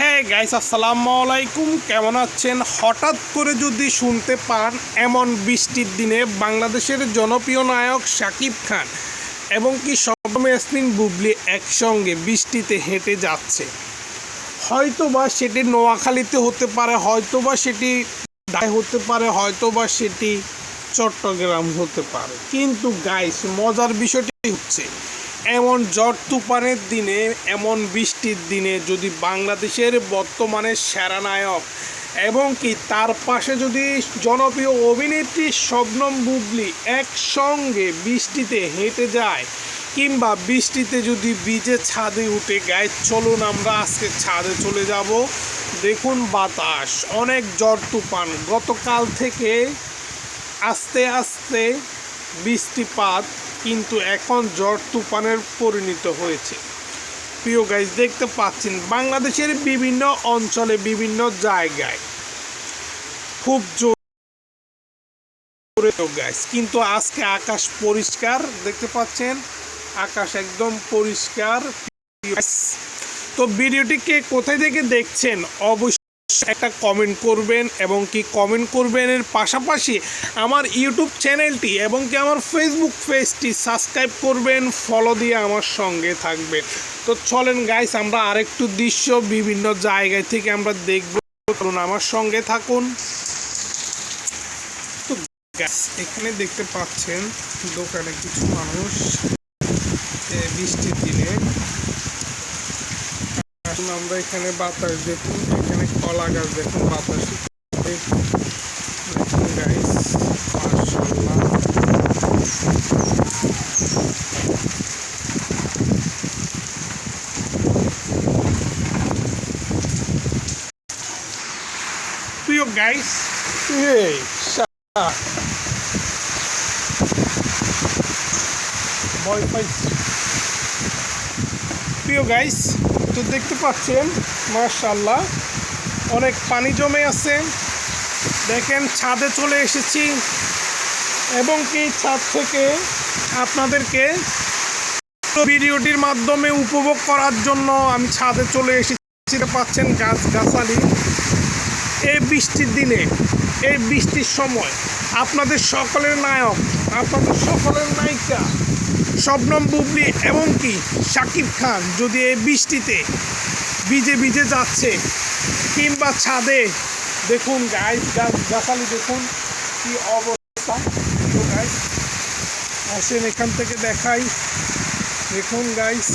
হ্যাঁ গাইস আসসালামু আলাইকুম। কেমন আছেন? হঠাৎ করে যদি শুনতে পান এমন বৃষ্টির দিনে বাংলাদেশের জনপ্রিয় নায়ক শাকিব খান এবং কি ইয়াসমিন বুবলি একসঙ্গে বৃষ্টিতে হেঁটে যাচ্ছে। হয়তো বা সেটি নোয়াখালীতে হতে পারে হয়তো বা সেটি ঢাকায় হতে পারে হয়তো বা সেটি চট্টগ্রাম হতে পারে। কিন্তু গাইস মজার বিষয়টি হচ্ছে এমন ঝড় তুফানের দিনে, এমন বৃষ্টির দিনে যদি বাংলাদেশের বর্তমানে সেরা নায়ক এবং কি তার পাশে যদি জনপ্রিয় অভিনেত্রী শবনম বুবলি একসঙ্গে বৃষ্টিতে হেঁটে যায় কিংবা বৃষ্টিতে যদি বীজে ছাদে উঠে গায়ে, চলুন আমরা আজকে ছাদে চলে যাব। দেখুন বাতাস, অনেক ঝড় তুফান। গতকাল থেকে আস্তে আস্তে বৃষ্টিপাত কিন্তু এখন ঝড় তুফানের পরিণত হয়েছে। প্রিয় গাইজ দেখতে পাচ্ছেন, বাংলাদেশের বিভিন্ন অঞ্চলে, বিভিন্ন জায়গায় খুব জোরে গাইজ কিন্তু আজকে আকাশ পরিষ্কার, দেখতে পাচ্ছেন? আকাশ একদম পরিষ্কার, তো ভিডিওটিকে কোথায় থেকে দেখছেন? অবশ্যই একটা কমেন্ট করবেন এবং কি কমেন্ট করবেন এর পাশাপাশি আমার ইউটিউব চ্যানেলটি এবং কি আমার ফেসবুক পেজটি সাবস্ক্রাইব করবেন ফলো দিয়ে আমার সঙ্গে থাকবেন। তো চলেন গাইস আমরা আরেকটু দৃশ্য বিভিন্ন জায়গায় থেকে আমরা দেখব। চলুন আমার সঙ্গে থাকুন। তো guys, এখানে দেখতে পাচ্ছেন দোকানে কিছু মানুষ এ, বৃষ্টির দিনে এখন আমরা এখানে বাতাস দেখুন এখানে কলা গাছ দেখুন বাতাস দেখুন গাইস মাশাআল্লাহ। প্রিয় গাইস এই শা- ভয় পাইছি। প্রিয় গাইস তো দেখতে পাচ্ছেন মার্শাল্লাহ অনেক পানি জমে আছে। দেখেন, ছাদে চলে এসেছি এবং কি ছাদ থেকে আপনাদেরকে ভিডিওটির মাধ্যমে উপভোগ করার জন্য আমি ছাদে চলে এসেছি। পাচ্ছেন, গাছ, গাছালি। এই বৃষ্টির দিনে, এই বৃষ্টির সময় আপনাদের সকলের নায়ক, আপনাদের সকলের নায়িকা শবনম বুবলি এমনকি শাকিব খান যদি এই বৃষ্টিতে ভিজে ভিজে যাচ্ছে, কিংবা ছাদে, দেখুন গাছ গাছ গাছালি দেখুন, কি অবস্থা। তো আসেন এখান থেকে দেখাই। দেখুন গাইস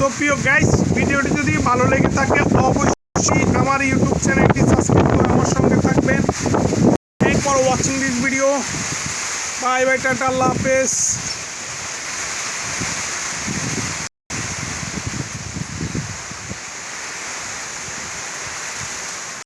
তো প্রিয় গাইস ভিডিওটি যদি ভালো লেগে থাকে, অবশ্যই আমার ইউটিউব চ্যানেলটি সাবস্ক্রাইব করে আমার সঙ্গে থাকবেন। Thank for watching this video bye bye tata, আল্লাহ হাফেজ।